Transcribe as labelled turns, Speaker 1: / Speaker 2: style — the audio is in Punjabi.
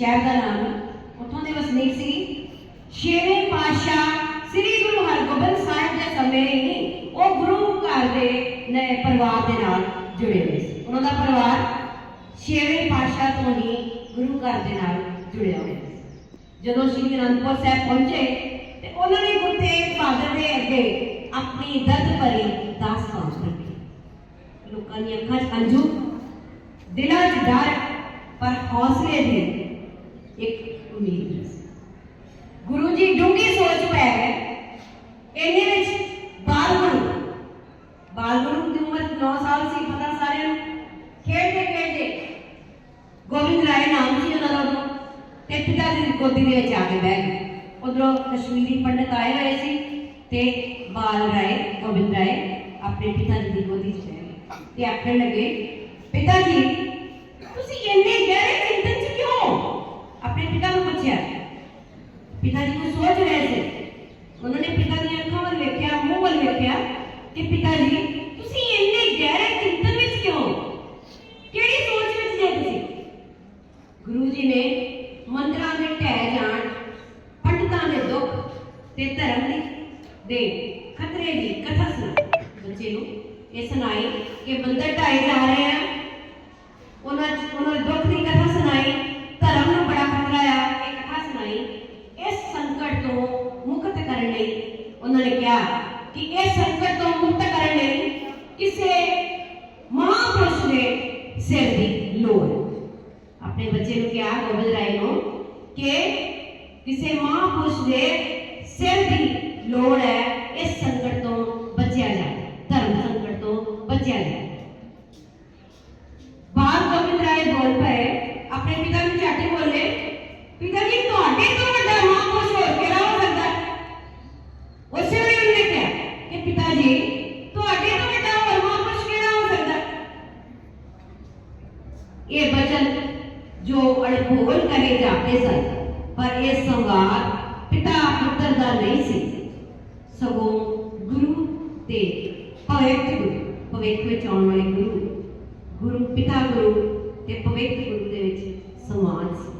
Speaker 1: ਸ਼ਹਿਰ ਦਾ ਨਾਮ। ਉੱਥੋਂ ਦੇ ਵਸਨੀਕ ਸੀ ਛੇਵੇਂ ਪਾਤਸ਼ਾਹ ਸ੍ਰੀ ਗੁਰੂ ਹਰਗੋਬਿੰਦ ਸਾਹਿਬ ਦੇ ਸਮੇਂ ਹੀ ਉਹ ਗੁਰੂ ਘਰ ਦੇ ਨਏ ਪਰਿਵਾਰ ਦੇ ਨਾਲ ਜੁੜੇ ਹੋਏ ਸੀ। ਉਹਨਾਂ ਦਾ ਪਰਿਵਾਰ ਛੇਵੇਂ ਪਾਤਸ਼ਾਹ ਤੋਂ ਹੀ ਗੁਰੂ ਘਰ ਦੇ ਨਾਲ ਜੁੜਿਆ ਹੋਇਆ ਸੀ। ਜਦੋਂ ਸ਼੍ਰੀ ਅਨੰਦਪੁਰ ਸਾਹਿਬ ਪਹੁੰਚੇ ਤੇ ਉਹਨਾਂ ਨੇ ਗੁਰੂ ਤੇਗ ਬਹਾਦਰ ਦੇ ਅੱਗੇ ਆਪਣੀ ਦਰਦ ਭਰੀ ਦਾਸਤਾਨ ਰੱਖੀ। ਲੋਕਾਂ ਦੀਆਂ ਅੱਖਾਂ 'ਚ ਹੰਝੂ, ਦਿਲਾਂ 'ਚ ਡਰ, ਪਰ ਹੌਸਲੇ ਦੇ ਇੱਕ ਉਮੀਦ ਸੀ ਗੁਰੂ ਜੀ ਡੂੰਘੀ ਸੋਚ ਪੈ ਗਏ। ਇਹਨੇ ਵਿੱਚ ਬਾਲ ਗੁਰੂ ਬਾਲ ਗੁਰੂ ਦੀ ਉਮਰ 9 ਸਾਲ ਸੀ, ਪਤਾ ਸਾਰਿਆਂ ਨੂੰ। ਖੇਡਦੇ ਖੇਡਦੇ ਗੋਬਿੰਦ ਰਾਏ ਨਾਮ ਸੀ ਉਹਨਾਂ ਦਾ ਤੇ ਪਿਤਾ ਜੀ ਦੀ ਗੋਦੀ ਦੇ ਵਿੱਚ ਆ ਕੇ ਬਹਿ ਗਏ ਉਧਰੋਂ ਕਸ਼ਮੀਰੀ ਪੰਡਤ ਆਏ ਹੋਏ ਸੀ ਤੇ ਬਾਲ ਰਾਏ, ਗੋਬਿੰਦ ਰਾਏ ਆਪਣੇ ਪਿਤਾ ਜੀ ਦੀ ਗੋਦੀ 'ਚ ਬਹਿ ਗਏ। ਤੇ ਆਖਣ ਲੱਗੇ, ਪਿਤਾ ਜੀ ਉਹਨਾਂ ਨੇ ਕਿਹਾ ਕਿ ਇਸ ਸੰਕਟ ਤੋਂ ਮੁਕਤ ਕਰਨ ਲਈ ਕਿਸੇ ਮਹਾਪੁਰਸ਼ ਦੇ ਸਿਰ ਦੀ ਲੋੜ ਹੈ। ਆਪਣੇ ਬੱਚੇ ਨੂੰ ਕਿਹਾ ਗੋਬਿੰਦ ਰਾਏ ਨੂੰ ਕਿ ਕਿਸੇ ਮਹਾਪੁਰਸ਼ ਦੇ ਸਿਰ ਦੀ ਲੋੜ ਹੈ ਇਸ ਸੰਕਟ ਤੋਂ ਬਚਿਆ ਜਾਏ ਧਰਮ ਸੰਕਟ ਤੋਂ ਬਚਿਆ ਜਾਏ ਬਾਦ ਗੋਬਿੰਦ ਰਾਏ ਬੋਲ ਪਏ ਆਪਣੇ ਪਿਤਾ ਨੂੰ ਝਾਟੀ ਬੋਲੇ ਪਿਤਾ ਜੀ ਤੁਹਾਡੇ ਤੋਂ ਵੱਡਾ ਮਹਾਪੁਰਸ਼ ਹੋਰ ਕਿਹੜਾ ਹੋ ਸਕਦਾ ਹੈ? ਉਸੇ ਵੇਲੇ ਉਹਨੇ ਕਿਹਾ ਕਿ ਪਿਤਾ ਜੀ ਤੁਹਾਡੇ ਤੋਂ ਵੱਡਾ ਹੋਰ ਮਹਾਪੁਰਸ਼ ਕਿਹੜਾ ਹੋ ਸਕਦਾ ਹੈ? ਇਹ ਬਚਨ ਜੋ ਅੜਭੋਲ ਕਹੇ ਜਾਂਦੇ ਸਨ ਪਰ ਇਹ ਸੰਵਾਦ ਪਿਤਾ ਪੁੱਤਰ ਦਾ ਨਹੀਂ ਸੀ ਸਗੋਂ ਗੁਰੂ ਤੇ ਭਵਿੱਖ ਗੁਰੂ ਭਵਿੱਖ ਵਿੱਚ ਆਉਣ ਵਾਲੇ ਗੁਰੂ ਗੁਰੂ ਪਿਤਾ ਗੁਰੂ ਤੇ ਭਵਿੱਖ ਗੁਰੂ ਦੇ ਵਿੱਚ ਸਮਾਨ ਸੀ